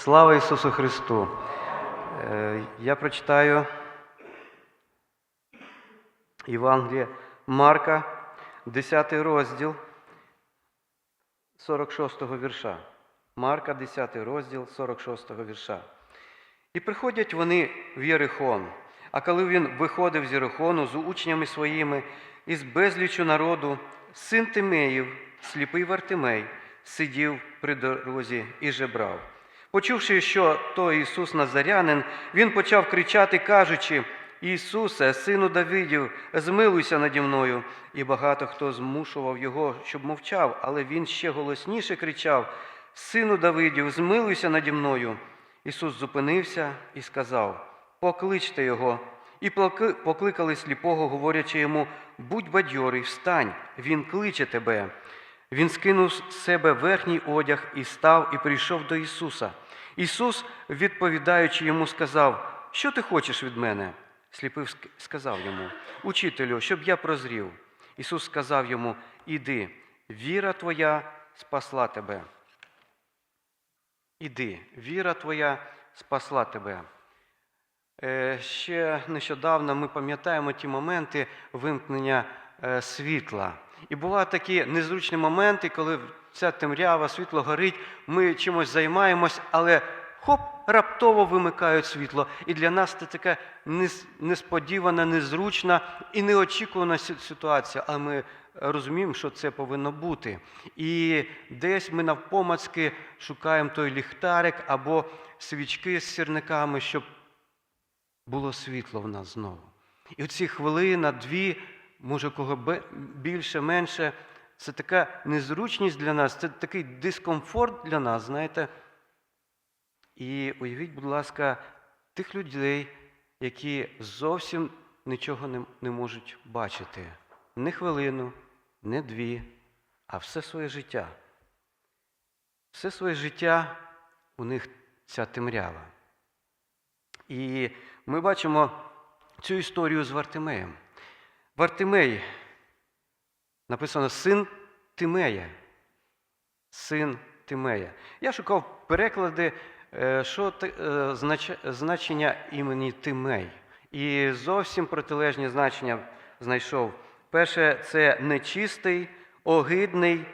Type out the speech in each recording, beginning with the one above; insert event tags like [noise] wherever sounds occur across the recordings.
Слава Ісусу Христу! Е, Я прочитаю Євангеліє Марка, 10 розділ 46 го вірша. Марка, 10 розділ 46 го вірша. І приходять вони в Єрихон. А коли він виходив з Єрихону з учнями своїми із безлічу народу, син Тимеїв, сліпий Вартимей, сидів при дорозі і жебрав. Почувши, що то Ісус Назарянин, він почав кричати, кажучи: Ісусе, сину Давидів, змилуйся наді мною. І багато хто змушував його, щоб мовчав, але він ще голосніше кричав: Сину Давидів, змилуйся наді мною. Ісус зупинився і сказав: Покличте його. І покликали сліпого, говорячи йому: Будь бадьорий, встань, він кличе тебе. Він скинув з себе верхній одяг і став, і прийшов до Ісуса. Ісус, відповідаючи йому, сказав: Що ти хочеш від мене? Сліпий ск- сказав йому: Учителю, щоб я прозрів. Ісус сказав йому: Іди, віра твоя спасла тебе. Іди, віра твоя спасла тебе. Е, Ще нещодавно ми пам'ятаємо ті моменти вимкнення е, світла. І бувають такі незручні моменти, коли ця темрява, світло горить, ми чимось займаємось, але хоп, раптово вимикають світло. І для нас це така несподівана, незручна і неочікувана ситуація. Але ми розуміємо, що це повинно бути. І десь ми навпомацьки шукаємо той ліхтарик або свічки з сірниками, щоб було світло в нас знову. І оці хвилина, дві, може, кого більше, менше, це така незручність для нас, це такий дискомфорт для нас, знаєте. І уявіть, будь ласка, тих людей, які зовсім нічого не, не можуть бачити. Не хвилину, не дві, а все своє життя. Все своє життя у них ця темрява. І ми бачимо цю історію з Вартимеєм. Вартимей написано син Тимея. Син Тимея. Я шукав переклади, що те- е, знач- значення імені Тимей. І зовсім протилежні значення знайшов. Перше це нечистий, огидний,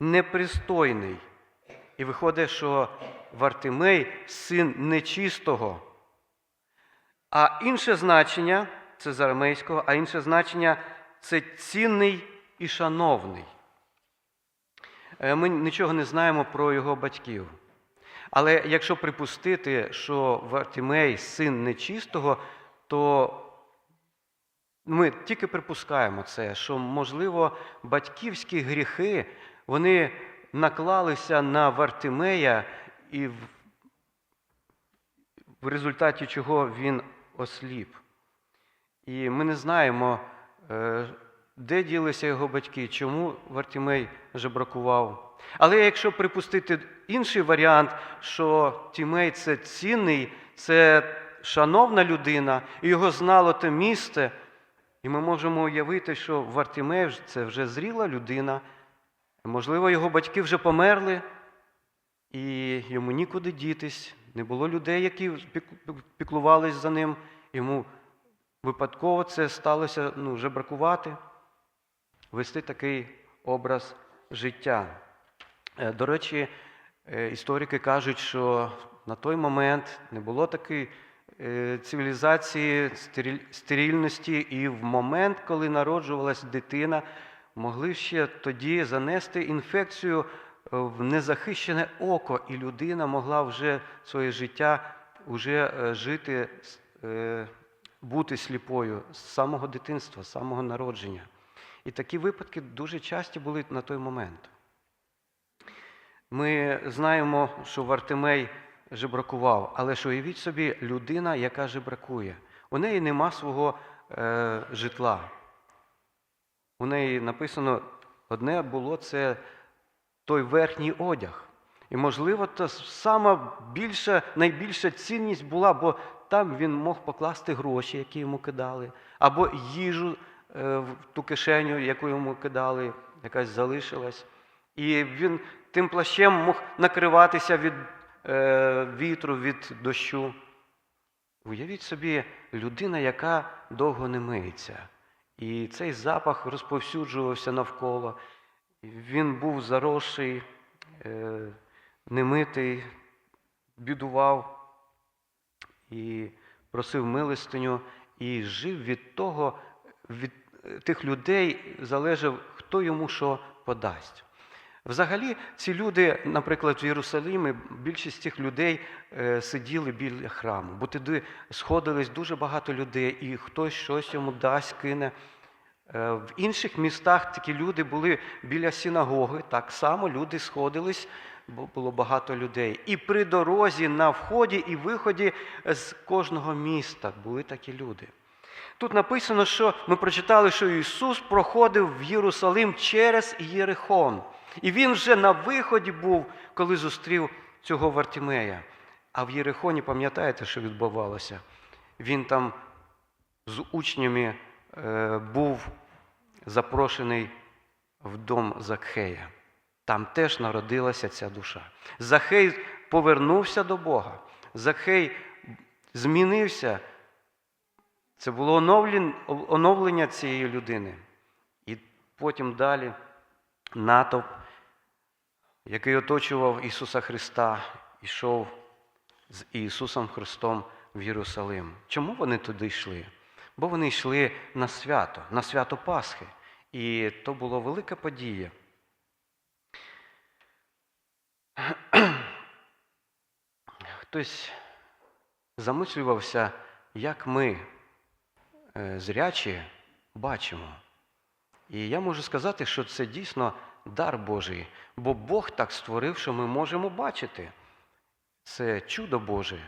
непристойний. І виходить, що Вартимей син нечистого. А інше значення це з арамейського, а інше значення це цінний і шановний. Е, Ми нічого не знаємо про його батьків. Але якщо припустити, що Вартимей син нечистого, то ми тільки припускаємо це, що, можливо, батьківські гріхи вони наклалися на Вартимея, і в в результаті чого він осліп. І ми не знаємо, е, де ділися його батьки, чому Вартімей жебракував. Але якщо припустити інший варіант, що Тімей це цінний, це шановна людина, і його знало те місце, і ми можемо уявити, що Вартімей це вже зріла людина, можливо, його батьки вже померли, і йому нікуди дітись, не було людей, які пік- піклувались за ним. Йому випадково це сталося ну, жебракувати, вести такий образ життя. Е, До речі, е, історики кажуть, що на той момент не було такої е, цивілізації стериль- стерильності, і в момент, коли народжувалась дитина, могли ще тоді занести інфекцію в незахищене око, і людина могла вже своє життя вже жити, бути сліпою з самого дитинства, з самого народження. І такі випадки дуже часті були на той момент. Ми знаємо, що Вартимей жебракував, але ж уявіть собі людина, яка жебракує. У неї нема свого е, житла. У неї написано, одне було це той верхній одяг. І, можливо, та сама більша, найбільша цінність була, бо там він мог покласти гроші, які йому кидали, або їжу е, в ту кишеню, яку йому кидали, якась залишилась. І він тим плащем мог накриватися від е, вітру, від дощу. Уявіть собі, людина, яка довго не миється. І цей запах розповсюджувався навколо. Він був заросший, е, немитий, бідував і просив милостиню, і жив від того, від е, тих людей залежав, хто йому що подасть. Взагалі, ці люди, наприклад, в Єрусалимі, більшість цих людей е, сиділи біля храму, бо туди сходились дуже багато людей, і хтось щось йому дасть, кине. Е, В інших містах такі люди були біля синагоги, так само люди сходились, бо було багато людей. І при дорозі, на вході і виході з кожного міста були такі люди. Тут написано, що ми прочитали, що Ісус проходив в Єрусалим через Єрихон. І він вже на виході був, коли зустрів цього Вартімея. А в Єрихоні, пам'ятаєте, що відбувалося? Він там з учнями е, був запрошений в дом Закхея. Там теж народилася ця душа. Захей повернувся до Бога. Захей змінився. Це було оновлення цієї людини. І потім далі натовп, який оточував Ісуса Христа, йшов з Ісусом Христом в Єрусалим. Чому вони туди йшли? Бо вони йшли на свято, на свято Пасхи. І то була велика подія. [clears throat] Хтось замислювався, як ми е, зрячі бачимо. І я можу сказати, що це дійсно дар Божий, бо Бог так створив, що ми можемо бачити. Це чудо Боже,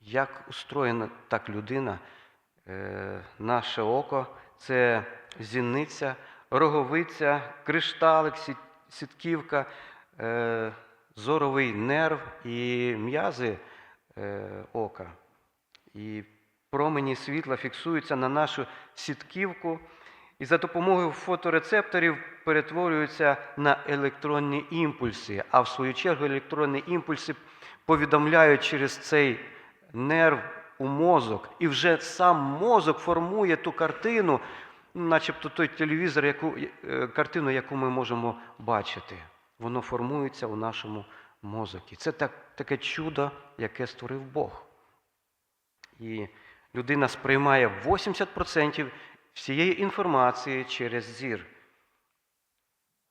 як устроєна так людина, е, наше око, це зіниця, роговиця, кришталик, сітківка, е, зоровий нерв і м'язи е, ока. І промені світла фіксуються на нашу сітківку і за допомогою фоторецепторів перетворюються на електронні імпульси, а в свою чергу електронні імпульси повідомляють через цей нерв у мозок. І вже сам мозок формує ту картину, начебто той телевізор, яку, е, картину, яку ми можемо бачити. Воно формується у нашому мозокі. Це так, таке чудо, яке створив Бог. І людина сприймає 80% всієї інформації через зір.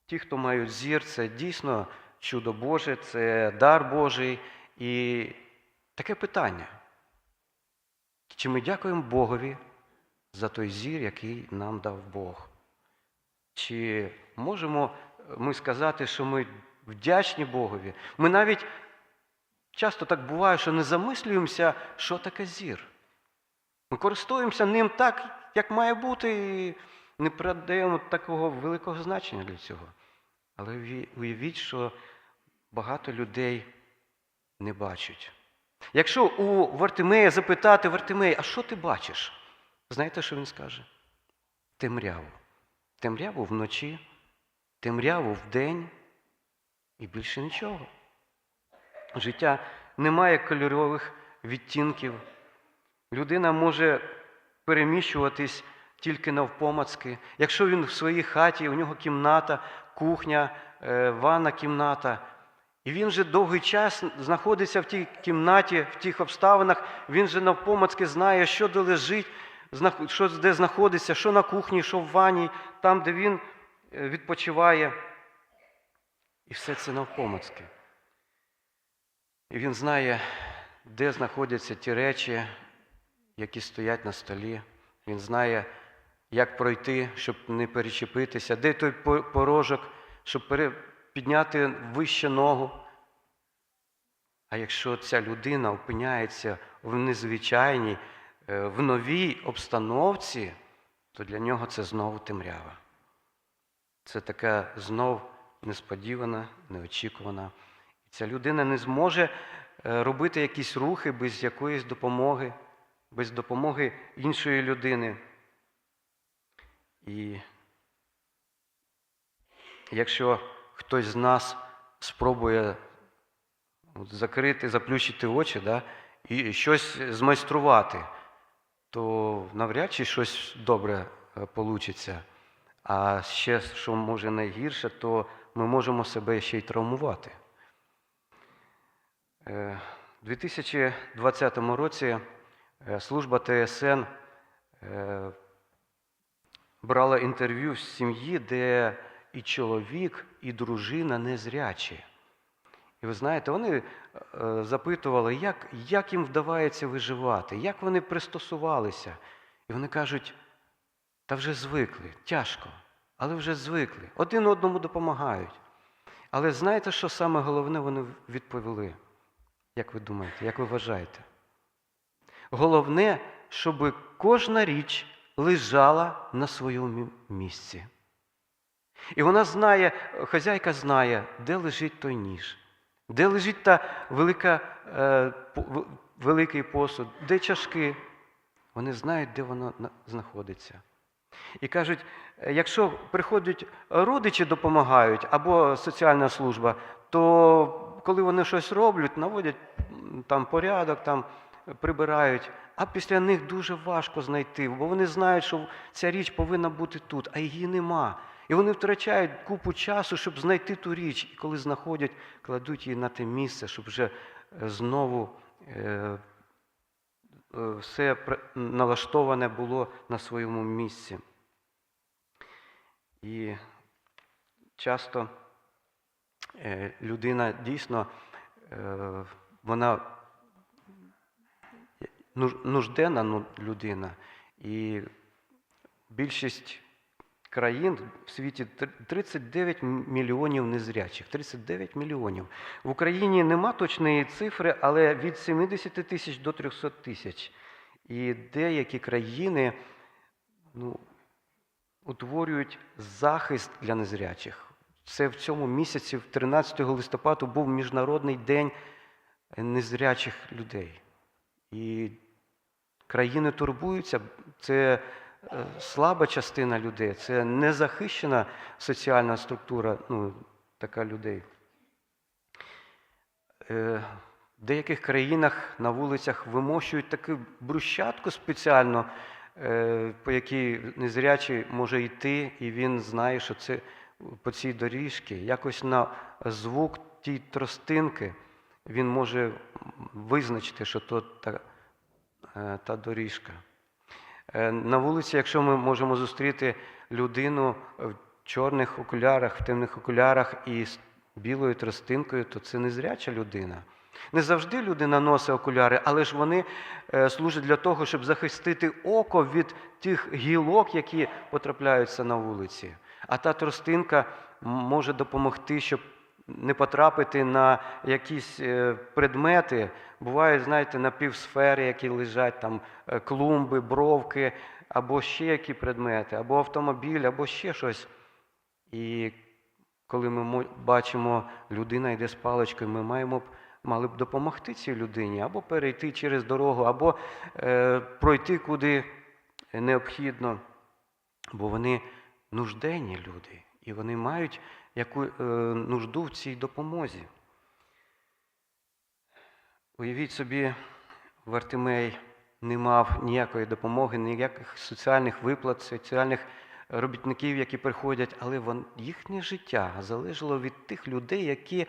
Ті, хто мають зір, це дійсно чудо Боже, це дар Божий. І таке питання. Чи ми дякуємо Богові за той зір, який нам дав Бог? Чи можемо ми сказати, що ми вдячні Богові? Ми навіть часто так буває, що не замислюємося, що таке зір. Ми користуємося ним так, як має бути, і не придаємо такого великого значення для цього. Але уявіть, що багато людей не бачать. Якщо у Вартимея запитати Вартимея, а що ти бачиш? Знаєте, що він скаже? Темряву. Темряву вночі, темряву вдень і більше нічого. Життя не має кольорових відтінків. Людина може переміщуватись тільки навпомацки. Якщо він в своїй хаті, у нього кімната, кухня, е, ванна кімната, і він вже довгий час знаходиться в тій кімнаті, в тих обставинах, він же навпомацки знає, що де лежить, що де знаходиться, що на кухні, що в ванні, там, де він е, відпочиває. І все це навпомацки. І він знає, де знаходяться ті речі, які стоять на столі. Він знає, як пройти, щоб не перечепитися, де той порожок, щоб підняти вище ногу. А якщо ця людина опиняється в незвичайній, е, в новій обстановці, то для нього це знову темрява. Це така знов несподівана, неочікувана. Ця людина не зможе е, робити якісь рухи без якоїсь допомоги, без допомоги іншої людини. І якщо хтось з нас спробує закрити, заплющити очі да, і щось змайструвати, то навряд чи щось добре вийде. А ще, що може найгірше, то ми можемо себе ще й травмувати. Е, У 2020 році е, служба ТСН е, брала інтерв'ю з сім'ї, де і чоловік, і дружина незрячі. І ви знаєте, вони е, запитували, як, як їм вдавається виживати, як вони пристосувалися. І вони кажуть, та вже звикли, тяжко, але вже звикли. Один одному допомагають. Але знаєте, що саме головне вони відповіли? Як ви думаєте, як ви вважаєте? Головне, щоб кожна річ лежала на своєму місці. І вона знає, хазяйка знає, де лежить той ніж, де лежить та велика, е, великий посуд, де чашки. Вони знають, де воно знаходиться. І кажуть, якщо приходять родичі допомагають або соціальна служба, то коли вони щось роблять, наводять там порядок, там прибирають, а після них дуже важко знайти, бо вони знають, що ця річ повинна бути тут, а її нема. І вони втрачають купу часу, щоб знайти ту річ, і коли знаходять, кладуть її на те місце, щоб вже е, знову е, е, все налаштоване було на своєму місці. І часто людина дійсно вона нужденна ну, людина. І більшість країн в світі 39 мільйонів незрячих. 39 мільйонів. В Україні нема точної цифри, але від 70 тисяч до 300 тисяч. І деякі країни ну, утворюють захист для незрячих. Це в цьому місяці, в 13 листопада, був Міжнародний день незрячих людей. І країни турбуються. Це е, слаба частина людей, це незахищена соціальна структура ну, така людей. Е, В деяких країнах на вулицях вимощують таку брусчатку спеціально, е, по якій незрячий може йти, і він знає, що це по цій доріжці. Якось на звук тій тростинки він може визначити, що то та, е, та доріжка. Е, На вулиці, якщо ми можемо зустріти людину в чорних окулярах, в темних окулярах і з білою тростинкою, то це незряча людина. Не завжди людина носить окуляри, але ж вони е, служать для того, щоб захистити око від тих гілок, які потрапляються на вулиці. А та тростинка може допомогти, щоб не потрапити на якісь е, предмети. Бувають, знаєте, напівсфери, які лежать, там е, клумби, бровки, або ще які предмети, або автомобіль, або ще щось. І коли ми бачимо, людина йде з паличкою, ми маємо мали б допомогти цій людині, або перейти через дорогу, або е, пройти куди необхідно, бо вони нужденні люди, і вони мають яку е, нужду в цій допомозі. Уявіть собі, Вартимей не мав ніякої допомоги, ніяких соціальних виплат, соціальних робітників, які приходять, але вон, їхнє життя залежало від тих людей, які,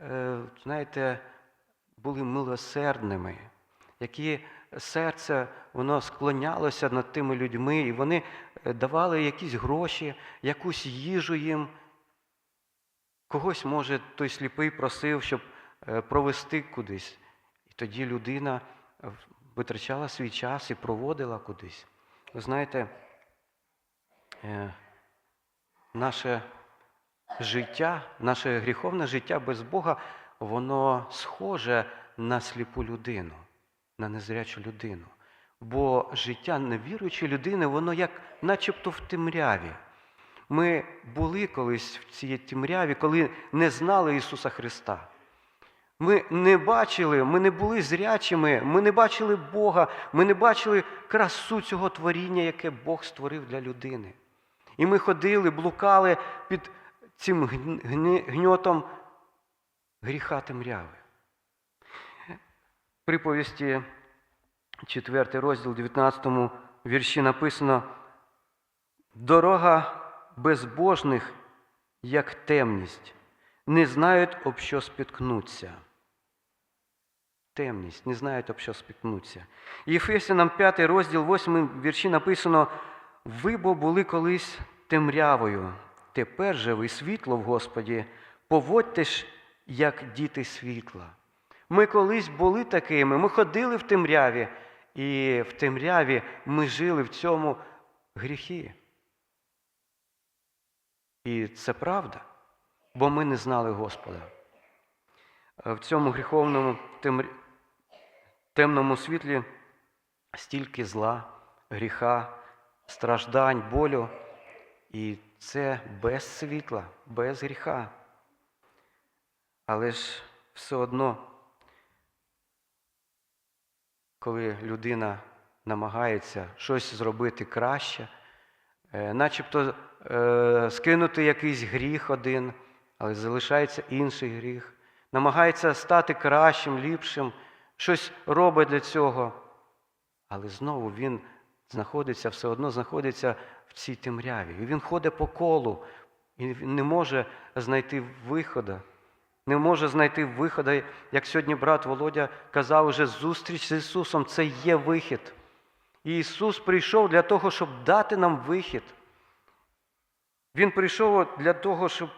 е, знаєте, були милосердними, які серце воно склонялося над тими людьми, і вони е, давали якісь гроші, якусь їжу їм. Когось, може, той сліпий просив, щоб е, провести кудись. І тоді людина е, витрачала свій час і проводила кудись. Ви знаєте, е, наше життя, наше гріховне життя без Бога, воно схоже на сліпу людину, на незрячу людину. Бо життя невіруючої людини, воно як начебто в темряві. Ми були колись в цій темряві, коли не знали Ісуса Христа. Ми не бачили, ми не були зрячими, ми не бачили Бога, ми не бачили красу цього творіння, яке Бог створив для людини. І ми ходили, блукали під цим гньотом гріха темряви. приповісті, 4 розділ, 19 вірші написано: Дорога безбожних, як темність, не знають, об що спіткнуться. Темність, не знають, об що спіткнуться. Єфесянам 5 розділ, 8 вірші написано: Ви бо були колись темрявою, тепер же ви світло в Господі, поводьте ж, як діти світла. Ми колись були такими, ми ходили в темряві, і в темряві ми жили в цьому гріхі. І це правда, бо ми не знали Господа. В цьому гріховному темр... темному світлі стільки зла, гріха, страждань, болю. І це без світла, без гріха. Але ж все одно, коли людина намагається щось зробити краще, е, начебто е, скинути якийсь гріх один, але залишається інший гріх, намагається стати кращим, ліпшим, щось робить для цього, але знову він знаходиться, все одно знаходиться в цій темряві. І він ходить по колу, і не може знайти виходу. Не може знайти виходу, як сьогодні брат Володя казав, уже зустріч з Ісусом це є вихід. Ісус прийшов для того, щоб дати нам вихід. Він прийшов для того, щоб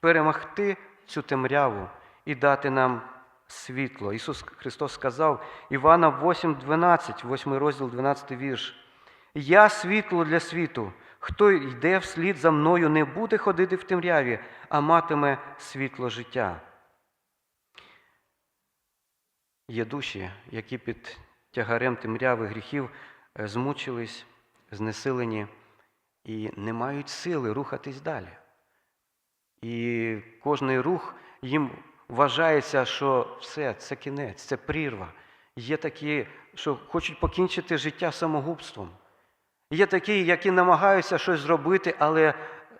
перемогти цю темряву і дати нам світло. Ісус Христос сказав Івана 8,12, 8 розділ, 12 вірш. Я світло для світу. Хто йде вслід за мною, не буде ходити в темряві, а матиме світло життя. Є душі, які під тягарем темряви гріхів е, змучились, знесилені і не мають сили рухатись далі. І кожний рух їм вважається, що все, це кінець, це прірва. Є такі, що хочуть покінчити життя самогубством. Є такі, які намагаються щось зробити, але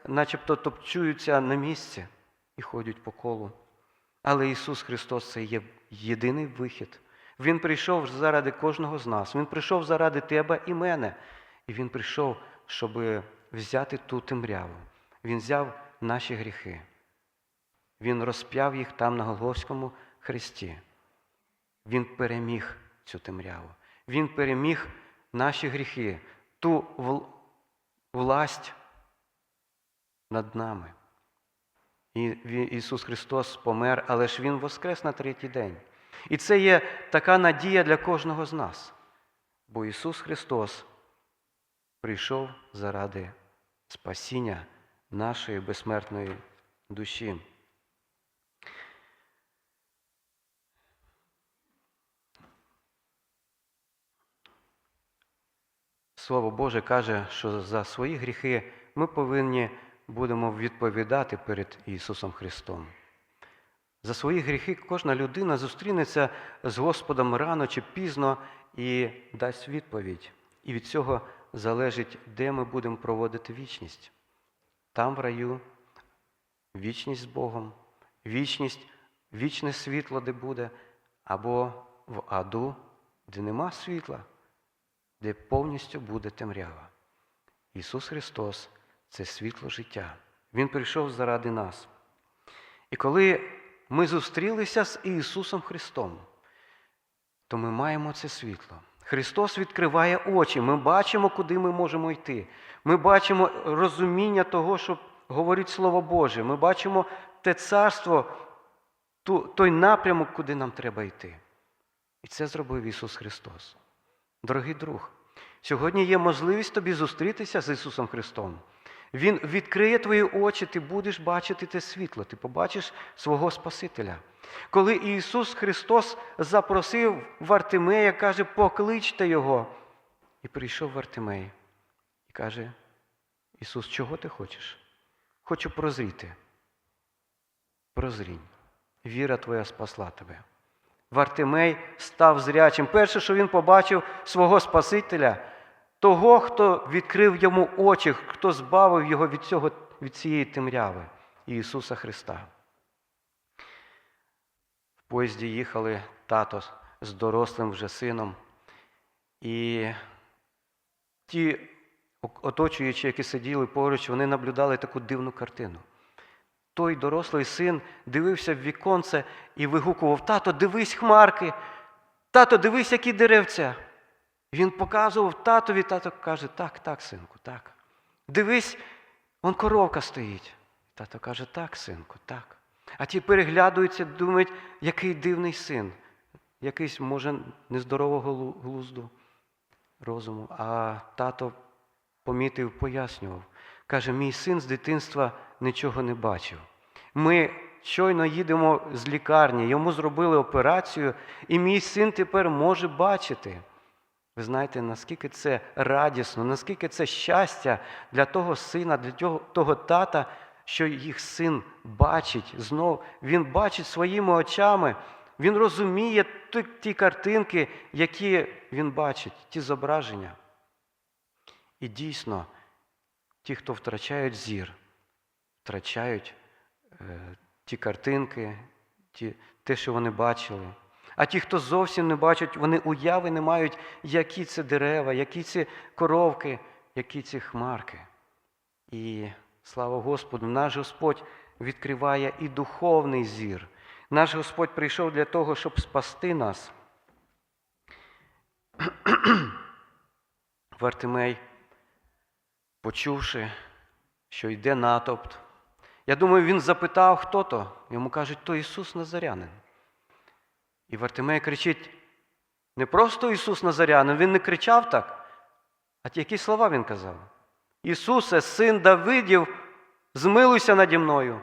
начебто топчуються на місці і ходять по колу. Але Ісус Христос це є єдиний вихід. Він прийшов заради кожного з нас. Він прийшов заради тебе і мене. І Він прийшов, щоб взяти ту темряву. Він взяв наші гріхи. Він розп'яв їх там на Голговському хресті. Він переміг цю темряву. Він переміг наші гріхи, ту власть над нами. І Ісус Христос помер, але ж Він воскрес на третій день. І це є така надія для кожного з нас. Бо Ісус Христос прийшов заради спасіння нашої безсмертної душі. Слово Боже каже, що за свої гріхи ми повинні будемо відповідати перед Ісусом Христом. За свої гріхи кожна людина зустрінеться з Господом рано чи пізно і дасть відповідь. І від цього залежить, де ми будемо проводити вічність. Там в раю вічність з Богом, вічність, вічне світло, де буде, або в аду, де нема світла, де повністю буде темрява. Ісус Христос це світло життя. Він прийшов заради нас. І коли ми зустрілися з Ісусом Христом, то ми маємо це світло. Христос відкриває очі, ми бачимо, куди ми можемо йти. Ми бачимо розуміння того, що говорить Слово Боже. Ми бачимо те царство, той напрямок, куди нам треба йти. І це зробив Ісус Христос. Дорогий друг, сьогодні є можливість тобі зустрітися з Ісусом Христом. Він відкриє твої очі, ти будеш бачити те світло, ти побачиш свого Спасителя. Коли Ісус Христос запросив Вартимея, каже, покличте Його. І прийшов Вартимей і каже, Ісус, чого ти хочеш? Хочу прозріти. Прозрінь. Віра твоя спасла тебе. Вартимей став зрячим. Перше, що він побачив свого Спасителя, того, хто відкрив йому очі, хто збавив його від цього, від цієї темряви Ісуса Христа. В поїзді їхали тато з дорослим вже сином. І ті оточуючі, які сиділи поруч, вони наблюдали таку дивну картину. Той дорослий син дивився в віконце і вигукував: Тато, дивись хмарки, тато, дивись, які деревця. Він показував татові, тато каже, так, так, синку, так. Дивись, он коровка стоїть. Тато каже, так, синку, так. А ті переглядуються, думають, який дивний син, якийсь, може, нездорового глузду розуму. А тато помітив, пояснював. Каже, мій син з дитинства нічого не бачив. Ми щойно їдемо з лікарні, йому зробили операцію, і мій син тепер може бачити. Ви знаєте, наскільки це радісно, наскільки це щастя для того сина, для того, того тата, що їх син бачить знов. Він бачить своїми очами, він розуміє ті, ті картинки, які він бачить, ті зображення. І дійсно, ті, хто втрачають зір, втрачають е, ті картинки, ті, те, що вони бачили. А ті, хто зовсім не бачать, вони уяви не мають, які це дерева, які це коровки, які це хмарки. І слава Господу, наш Господь відкриває і духовний зір. Наш Господь прийшов для того, щоб спасти нас. [clears throat] Вартимей, почувши, що йде натовп, я думаю, він запитав, хто то. Йому кажуть, то Ісус Назарянин. І Вартимей кричить, не просто Ісус Назарянин, він не кричав так, а які слова він казав. Ісусе, син Давидів, змилуйся наді мною.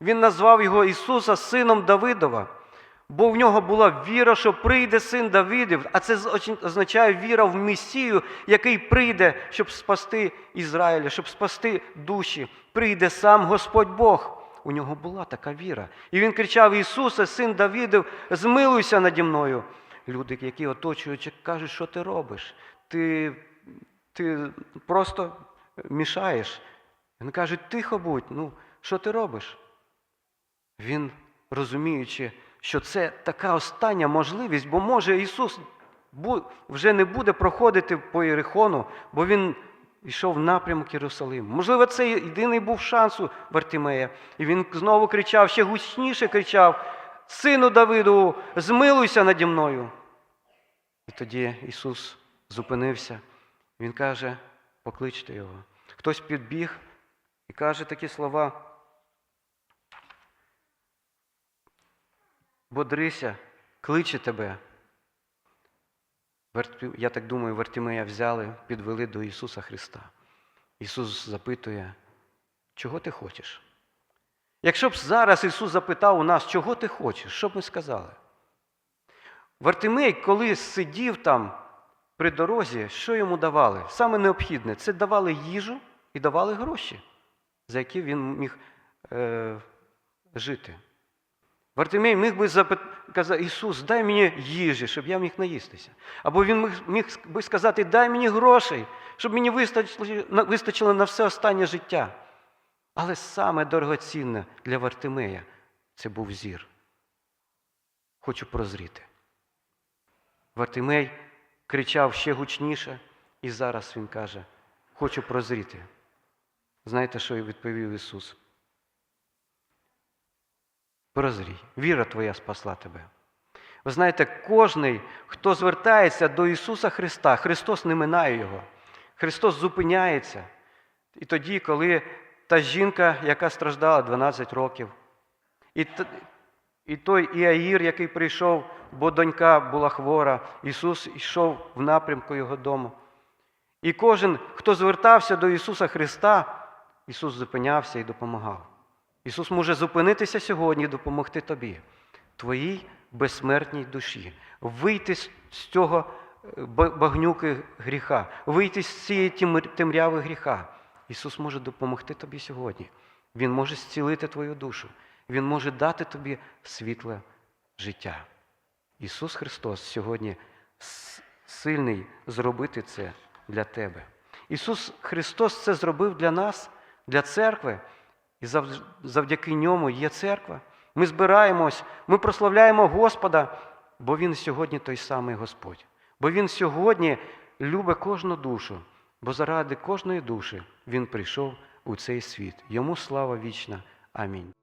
Він назвав його Ісуса сином Давидова, бо в нього була віра, що прийде син Давидів, а це означає віра в Месію, який прийде, щоб спасти Ізраїля, щоб спасти душі. Прийде сам Господь Бог. У нього була така віра. І він кричав: Ісусе, син Давидів, змилуйся наді мною. Люди, які оточують, кажуть, що ти робиш? Ти, ти просто мішаєш. Він каже, тихо будь, ну що ти робиш? Він, розуміючи, що це така остання можливість, бо може Ісус вже не буде проходити по Єрихону, бо Він йшов в напрямок Єрусалиму. Можливо, це єдиний був шанс у Вартимея. І він знову кричав, ще гучніше кричав: Сину Давиду, змилуйся наді мною. І тоді Ісус зупинився. Він каже, покличте його. Хтось підбіг і каже такі слова. Бодрися, кличе тебе. Я так думаю, Вартимея взяли, підвели до Ісуса Христа. Ісус запитує, чого ти хочеш? Якщо б зараз Ісус запитав у нас, чого ти хочеш, що б ми сказали? Вартимей, коли сидів там при дорозі, що йому давали? Саме необхідне це давали їжу і давали гроші, за які він міг е, жити. Вартимей міг би казати, Ісус, дай мені їжі, щоб я міг наїстися. Або він міг, би сказати, дай мені грошей, щоб мені вистачило на все останнє життя. Але саме дорогоцінне для Вартимея це був зір. Хочу прозріти. Вартимей кричав ще гучніше, і зараз він каже, хочу прозріти. Знаєте, що відповів Ісус? Прозрій, віра твоя спасла тебе. Ви знаєте, кожний, хто звертається до Ісуса Христа, Христос не минає Його. Христос зупиняється. І тоді, коли та жінка, яка страждала 12 років, і і той Іаїр, який прийшов, бо донька була хвора, Ісус йшов в напрямку Його дому. І кожен, хто звертався до Ісуса Христа, Ісус зупинявся і допомагав. Ісус може зупинитися сьогодні і допомогти тобі, твоїй безсмертній душі, вийти з цього багнюки гріха, вийти з цієї темряви гріха. Ісус може допомогти тобі сьогодні. Він може зцілити твою душу, Він може дати тобі світле життя. Ісус Христос сьогодні сильний зробити це для тебе. Ісус Христос це зробив для нас, для церкви. І завдяки ньому є церква. Ми збираємось, ми прославляємо Господа, бо Він сьогодні той самий Господь. Бо Він сьогодні любить кожну душу, бо заради кожної душі Він прийшов у цей світ. Йому слава вічна. Амінь.